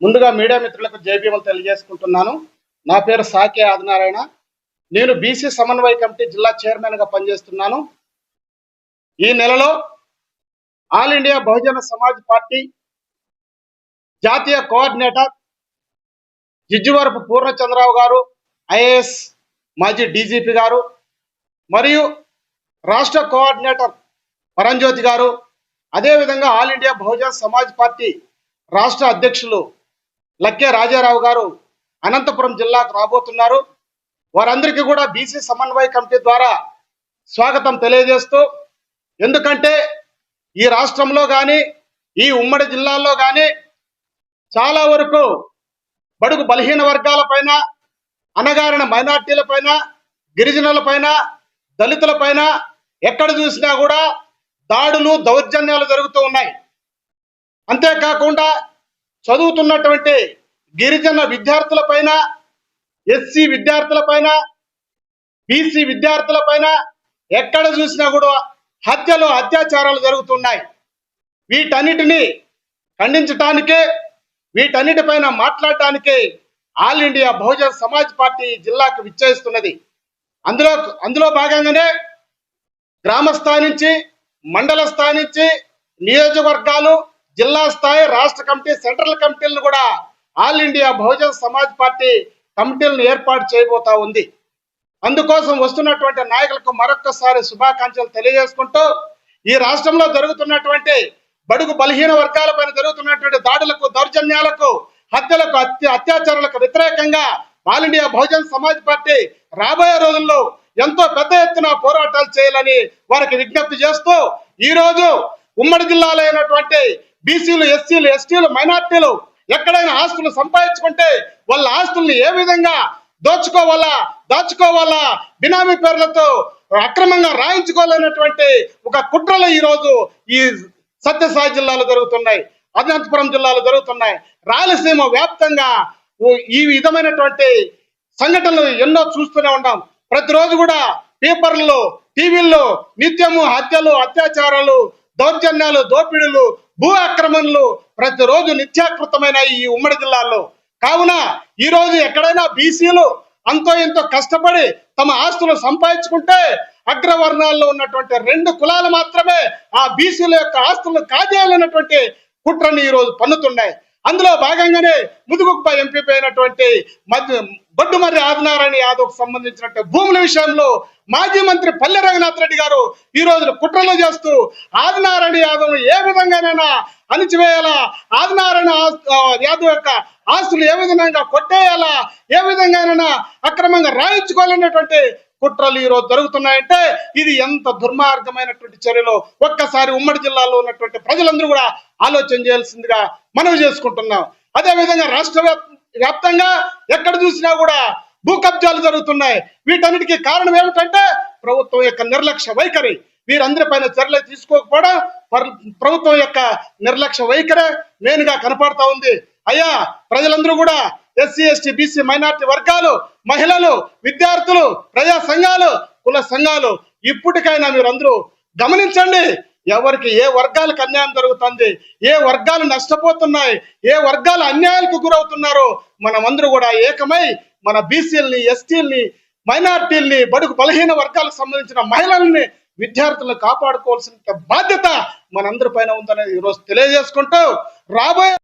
ముందుగా మీడియా మిత్రులకు జేబీఎం తెలియజేసుకుంటున్నాను. నా పేరు సాకే ఆదినారాయణ. నేను బీసీ సమన్వయ కమిటీ జిల్లా చైర్మన్గా పనిచేస్తున్నాను. ఈ నెలలో all India Bahujan Samaj party జాతీయ కోఆర్డినేటర్ జిజ్జువరపు పూర్ణచంద్రరావు గారు ఐఏఎస్ మాజీ డీజీపీ గారు మరియు రాష్ట్ర కోఆర్డినేటర్ పరంజ్యోతి గారు అదేవిధంగా all India Bahujan Samaj party రాష్ట్ర అధ్యక్షులు లక్కే రాజారావు గారు అనంతపురం జిల్లాకు రాబోతున్నారు. వారందరికీ కూడా బీసీ సమన్వయ కమిటీ ద్వారా స్వాగతం తెలియజేస్తూ ఎందుకంటే ఈ రాష్ట్రంలో కానీ ఈ ఉమ్మడి జిల్లాల్లో కానీ చాలా వరకు బడుగు బలహీన వర్గాల పైన అనగారిన మైనార్టీల పైన గిరిజనుల పైన దళితుల పైన ఎక్కడ చూసినా కూడా దాడులు దౌర్జన్యాలు జరుగుతూ ఉన్నాయి. అంతేకాకుండా చదువుతున్నటువంటి గిరిజన విద్యార్థుల పైన ఎస్సీ విద్యార్థుల పైన బీసీ విద్యార్థుల పైన ఎక్కడ చూసినా కూడా హత్యలు అత్యాచారాలు జరుగుతున్నాయి. వీటన్నిటిని ఖండించటానికే వీటన్నిటిపైన మాట్లాడటానికే all India Bahujan Samaj party జిల్లాకు విచ్చేస్తున్నది. అందులో అందులో భాగంగానే గ్రామ స్థాయి నుంచి మండల స్థాయి నుంచి నియోజకవర్గాలు జిల్లా స్థాయి రాష్ట్ర కమిటీ సెంట్రల్ కమిటీలను కూడా all India Bahujan Samaj party కమిటీలను ఏర్పాటు చేయబోతా ఉంది. అందుకోసం వస్తున్నటువంటి నాయకులకు మరొక్కసారి శుభాకాంక్షలు తెలియజేసుకుంటూ ఈ రాష్ట్రంలో జరుగుతున్నటువంటి బడుగు బలహీన వర్గాలపైన జరుగుతున్నటువంటి దాడులకు దౌర్జన్యాలకు హత్యలకు అత్య అత్యాచారాలకు వ్యతిరేకంగా all India Bahujan Samaj party రాబోయే రోజుల్లో ఎంతో పెద్ద ఎత్తున పోరాటాలు చేయాలని వారికి విజ్ఞప్తి చేస్తూ ఈ రోజు ఉమ్మడి జిల్లాలో అయినటువంటి బీసీలు ఎస్సీలు ఎస్టీలు మైనార్టీలు ఎక్కడైనా ఆస్తులు సంపాదించుకుంటే వాళ్ళ ఆస్తుల్ని ఏ విధంగా దోచుకోవాలా దాచుకోవాలా బినామీ పేర్లతో అక్రమంగా రాయించుకోవాలనేటువంటి ఒక కుట్రలు ఈ రోజు ఈ సత్యసాయి జిల్లాలో జరుగుతున్నాయి అనంతపురం జిల్లాలో జరుగుతున్నాయి. రాయలసీమ వ్యాప్తంగా ఈ విధమైనటువంటి సంఘటనలు ఎన్నో చూస్తూనే ఉన్నాం. ప్రతిరోజు కూడా పేపర్లు టీవీల్లో నిత్యము హత్యలు అత్యాచారాలు దౌర్జన్యాలు దోపిడీలు భూ ఆక్రమణలు ప్రతిరోజు నిత్యాకృతమైన ఈ ఉమ్మడి జిల్లాల్లో. కావున ఈ రోజు ఎక్కడైనా బీసీలు అంతో ఎంతో కష్టపడి తమ ఆస్తులు సంపాదించుకుంటే అగ్రవర్ణాల్లో ఉన్నటువంటి రెండు కులాలు మాత్రమే ఆ బీసీల యొక్క ఆస్తులు కాజేయాలన్నటువంటి కుట్రని ఈ రోజు పన్నుతున్నాయి. అందులో భాగంగానే ముదుగుప్ప ఎంపీ అయినటువంటి మధ్య బొడ్డుమర్రి ఆదినారాయణ యాదవ్ సంబంధించినటువంటి భూముల విషయంలో మాజీ మంత్రి పల్లె రఘునాథ్ రెడ్డి గారు ఈ రోజు కుట్రలు చేస్తూ ఆదినారాయణ యాదవ్ ఏ విధంగానైనా అణిచివేయాలా? ఆదినారాయణ ఆ, యాదవ్ యొక్క ఆస్తులు ఏ విధంగా కొట్టేయాలా? ఏ విధంగానైనా అక్రమంగా రాయించుకోవాలనేటువంటి కుట్రలు ఈరోజు జరుగుతున్నాయంటే ఇది ఎంత దుర్మార్గమైనటువంటి చర్యలో ఒక్కసారి ఉమ్మడి జిల్లాలో ఉన్నటువంటి ప్రజలందరూ కూడా ఆలోచన చేయాల్సిందిగా మనవి చేసుకుంటున్నాం. అదేవిధంగా రాష్ట్ర వ్యాప్తంగా ఎక్కడ చూసినా కూడా భూ కబ్జాలు జరుగుతున్నాయి. వీటన్నిటికీ కారణం ఏమిటంటే ప్రభుత్వం యొక్క నిర్లక్ష్య వైఖరి. వీరందరి పైన చర్యలు తీసుకోకపోవడం ప్రభుత్వం యొక్క నిర్లక్ష్య వైఖరే. మెయిన్గా కనపడతా ఉంది. అయ్యా ప్రజలందరూ కూడా ఎస్సీ ఎస్టీ బీసీ మైనార్టీ వర్గాలు మహిళలు విద్యార్థులు ప్రజా సంఘాలు కుల సంఘాలు ఇప్పటికైనా మీరందరూ గమనించండి ఎవరికి ఏ వర్గాలకు అన్యాయం జరుగుతుంది ఏ వర్గాలు నష్టపోతున్నాయి ఏ వర్గాలు అన్యాయాలకు గురవుతున్నారో మనమందరూ కూడా ఏకమై మన బీసీలని ఎస్టీల్ని మైనార్టీల్ని బడుగు బలహీన వర్గాలకు సంబంధించిన మహిళల్ని విద్యార్థులను కాపాడుకోవాల్సిన బాధ్యత మనందరి పైన ఉందని ఈరోజు తెలియజేసుకుంటూ రాబోయే